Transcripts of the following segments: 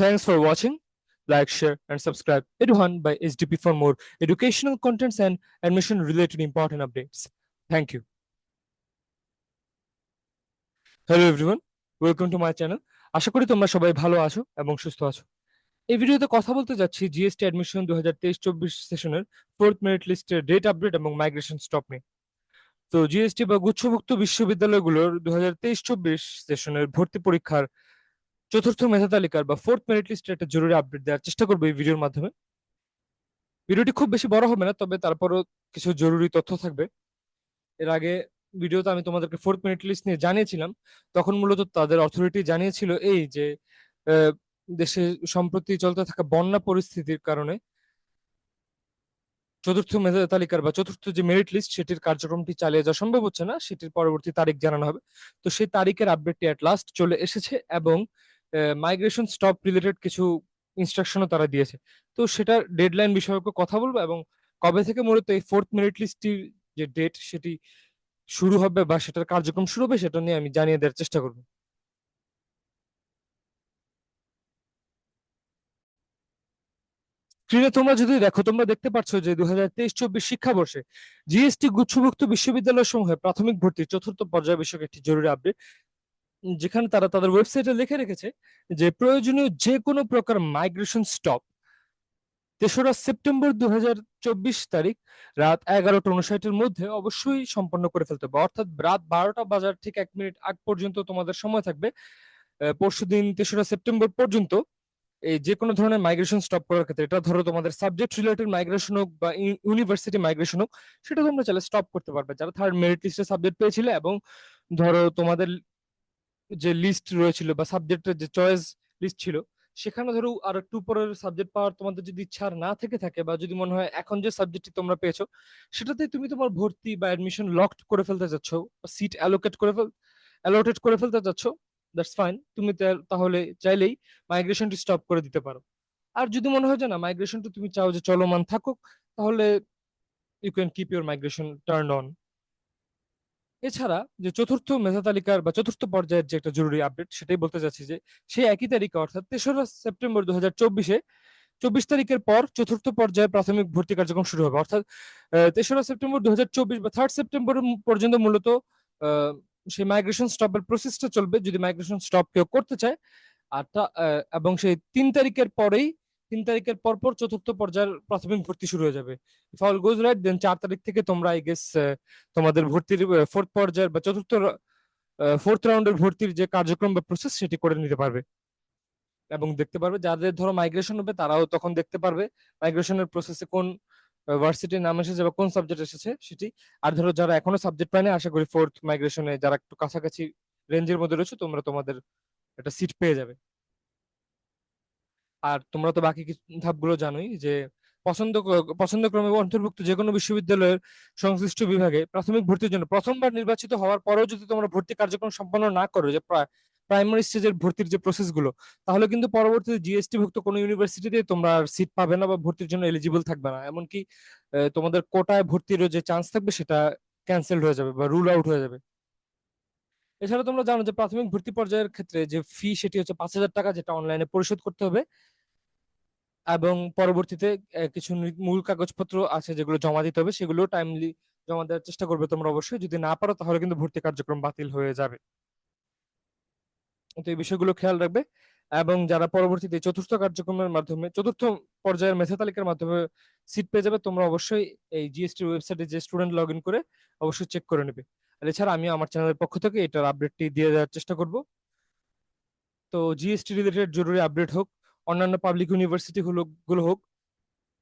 Thanks for watching. Like, share, and subscribe Eduhan by SDP for more educational contents and admission related important updates. Thank you. Hello everyone welcome to my channel আশা করি তোমরা সবাই ভালো আছো এবং সুস্থ আছো এই ভিডিওতে কথা বলতে যাচ্ছি জিএসটি অ্যাডমিশন দু হাজার তেইশ চব্বিশ সেশনের ফোর্থ মেরিট লিস্টের ডেট আপডেট এবং মাইগ্রেশন স্টপ নিয়ে তো জিএসটি বা গুচ্ছভুক্ত বিশ্ববিদ্যালয়গুলোর দু হাজার তেইশ চব্বিশ সেশনের ভর্তি পরীক্ষার চতুর্থ মেধা তালিকার বা ফোর্থ মেরিট লিস্টের একটা জরুরি আপডেট দেওয়ার চেষ্টা করব এই ভিডিওর মাধ্যমে। ভিডিওটি খুব বেশি বড় হবে না, তবে তারপরও কিছু জরুরি তথ্য থাকবে। এর আগে ভিডিওতে আমি তোমাদেরকে ফোর্থ মেরিট লিস্ট নিয়ে জানিয়েছিলাম, তখন মূলত তাদের অথরিটি জানিয়েছিল এই যে দেশে সম্প্রতি চলতে থাকা বন্যা পরিস্থিতির কারণে চতুর্থ মেধা তালিকার বা চতুর্থ যে মেরিট লিস্ট সেটির কার্যক্রমটি চালিয়ে যাওয়া সম্ভব হচ্ছে না, সেটির পরবর্তী তারিখ জানানো হবে। তো সেই তারিখের আপডেটটি অ্যাট লাস্ট চলে এসেছে এবং মাইগ্রেশন স্টপ রিলেটেড কিছু ইনস্ট্রাকশনও তারা দিয়েছে। তো সেটার ডেডলাইন বিষয়ক কথা বলব এবং কবে থেকে মূলত এই ফোর্থ মেরিট লিস্টটির যে ডেট সেটি শুরু হবে বা সেটার কার্যক্রম শুরু হবে সেটা নিয়ে আমি জানিয়ে দেওয়ার চেষ্টা করব। স্ক্রিনে তোমরা যদি দেখো, তোমরা দেখতে পাচ্ছ যে দু হাজার তেইশ চব্বিশ শিক্ষাবর্ষে জিএসটি গুচ্ছভুক্ত বিশ্ববিদ্যালয় সমূহে প্রাথমিক ভর্তির চতুর্থ পর্যায় বিষয়ক একটি জরুরি আপডেট যেখানে তারা তাদের ওয়েবসাইটে লিখে রেখেছে যে প্রয়োজনীয় যে কোনো প্রকার মাইগ্রেশন স্টপ তেসরা সেপ্টেম্বর দু হাজার চব্বিশ তারিখ রাত এগারোটা উনষাটের মধ্যে অবশ্যই সম্পন্ন করে ফেলতে হবে। অর্থাৎ রাত বারোটা বাজার ঠিক এক মিনিট আগ পর্যন্ত তোমাদের সময় থাকবে। পরশু দিন তেসরা সেপ্টেম্বর পর্যন্ত এই যে কোনো ধরনের মাইগ্রেশন স্টপ করার ক্ষেত্রে, এটা ধরো তোমাদের সাবজেক্ট রিলেটেড মাইগ্রেশন হোক বা ইউনিভার্সিটি মাইগ্রেশন হোক, সেটা তোমরা চাইলে স্টপ করতে পারবে। যারা থার্ড মেরিট লিস্টে সাবজেক্ট পেয়েছিলে এবং ধরো তোমাদের যে লিস্ট রয়েছিল বা সাবজেক্টের যে চয়েস লিস্ট ছিল, সেখানে ধরো আর একটু পরের সাবজেক্ট পাওয়ার তোমাদের যদি ইচ্ছা আর না থেকে থাকে বা যদি মনে হয় এখন যে সাবজেক্টটি তোমরা পেয়েছ সেটাতে তুমি তোমার ভর্তি বা অ্যাডমিশন লকড করে ফেলতে যাচ্ছ বা সিট অ্যালোকেট করে ফেল অ্যালোটেড করে ফেলতে যাচ্ছ দ্যাটস ফাইন তুমি তাহলে চাইলেই মাইগ্রেশনটি স্টপ করে দিতে পারো। আর যদি মনে হয় যে না মাইগ্রেশনটা তুমি চাও যে চলমান থাকুক, তাহলে you can keep your migration turn on এছাড়া যে চতুর্থ মেধা তালিকার বা চতুর্থ পর্যায়ের যে একটা জরুরি আপডেট সেটাই বলতে চাচ্ছি যে সেই একই তারিখে, অর্থাৎ তেসরা সেপ্টেম্বর দু হাজার চব্বিশে, চব্বিশ তারিখের পর চতুর্থ পর্যায়ে প্রাথমিক ভর্তি কার্যক্রম শুরু হবে। অর্থাৎ তেসরা সেপ্টেম্বর দু বা থার্ড সেপ্টেম্বর পর্যন্ত মূলত সেই মাইগ্রেশন স্টপের প্রসেসটা চলবে। যদি মাইগ্রেশন স্টপ কেউ করতে চায়, আর এবং সেই তিন তারিখের পরেই তিন তারিখের পর পর চতুর্থ পর্যায়ের প্রাথমিক ভর্তি শুরু হয়ে যাবে। If all goes right then চার তারিখ থেকে তোমরা আই গেস তোমাদের ভর্তির ফোর্থ পর্যায়ের বা চতুর্থ ফোর্থ রাউন্ডের ভর্তির যে কার্যক্রম বা প্রসেস সেটি করে নিতে পারবে। এবং দেখতে পারবে, যাদের ধরো মাইগ্রেশন হবে, তারাও তখন দেখতে পারবে মাইগ্রেশনের প্রসেসে কোন ভার্সিটির নাম এসেছে বা কোন সাবজেক্ট এসেছে সেটি। আর ধরো যারা এখনও সাবজেক্ট পায়নি, আশা করি ফোর্থ মাইগ্রেশনে যারা একটু কাছাকাছি রেঞ্জের মধ্যে রয়েছে, তোমরা তোমাদের একটা সিট পেয়ে যাবে। আর তোমরা তো বাকি ধাপগুলো জানোই যে পছন্দ পছন্দক্রমে অন্তর্ভুক্ত যে কোনো বিশ্ববিদ্যালয়ের সংশ্লিষ্ট বিভাগে প্রাথমিক ভর্তির জন্য প্রথমবার নির্বাচিত হওয়ার পরেও যদি তোমরা ভর্তি কার্যক্রম সম্পন্ন না করো, যে প্রাইমারি স্টেজের ভর্তির যে প্রসেসগুলো তাহলে কিন্তু পরবর্তীতে জিএসটি ভুক্ত কোনো ইউনিভার্সিটিতে তোমরা সিট পাবে না বা ভর্তির জন্য এলিজিবল থাকবে না। এমনকি তোমাদের কোটায় ভর্তিরও যে চান্স থাকবে সেটা ক্যান্সেল হয়ে যাবে বা রুল আউট হয়ে যাবে। এছাড়া তোমরা জানো যে প্রাথমিক ভর্তি পর্যায়ের ক্ষেত্রে যে ফি সেটি হচ্ছে পাঁচ হাজার টাকা, যেটা অনলাইনে পরিশোধ করতে হবে। এবং পরবর্তীতে কিছু মূল কাগজপত্র আছে যেগুলো জমা দিতে হবে, সেগুলো টাইমলি জমা দেওয়ার চেষ্টা করবে তোমরা অবশ্যই। যদি না পারো, তাহলে কিন্তু ভর্তি কার্যক্রম বাতিল হয়ে যাবে। তো এই বিষয়গুলো খেয়াল রাখবে। এবং যারা পরবর্তীতে চতুর্থ কার্যক্রমের মাধ্যমে, চতুর্থ পর্যায়ের মেধা তালিকার মাধ্যমে সিট পেয়ে যাবে, তোমরা অবশ্যই এই জিএসটি ওয়েবসাইটে যে স্টুডেন্ট লগ ইন করে, অবশ্যই চেক করে নেবে। এছাড়া আমি আমার চ্যানেলের পক্ষ থেকে এটার আপডেটটি দিয়ে দেওয়ার চেষ্টা করব। তো জিএসটি রিলেটেড জরুরি আপডেট হোক, অন্যান্য পাবলিক ইউনিভার্সিটি গুলো হোক,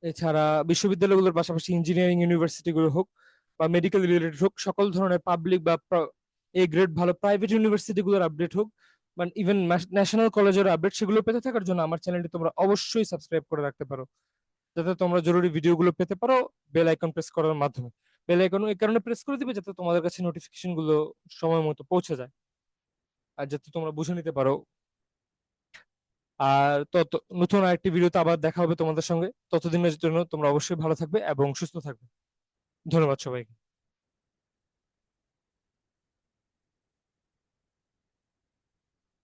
এছাড়া বিশ্ববিদ্যালয়গুলোর পাশাপাশি ইঞ্জিনিয়ারিং ইউনিভার্সিটি গুলো হোক, বা মেডিকেল রিলেটেড হোক, সকল ধরনের পাবলিক বা এ গ্রেড ভালো প্রাইভেট ইউনিভার্সিটি গুলোর আপডেট হোক মানে ইভেন ন্যাশনাল কলেজের আপডেট সেগুলো পেতে থাকার জন্য আমার চ্যানেলটি তোমরা অবশ্যই সাবস্ক্রাইব করে রাখতে পারো। যাতে তোমরা জরুরি ভিডিওগুলো পেতে পারো বেল আইকন প্রেস করার মাধ্যমে। বেল আইকন এই কারণে প্রেস করে দিবে যাতে তোমাদের কাছে নোটিফিকেশনগুলো সময় মতো পৌঁছে যায়। আর যাতে তোমরা বুঝে নিতে পারো। আর তত, নতুন আরেকটি ভিডিওতে আবার দেখা হবে তোমাদের সঙ্গে। ততদিনের জন্য তোমরা অবশ্যই ভালো থাকবে এবং সুস্থ থাকবে। ধন্যবাদ সবাইকে।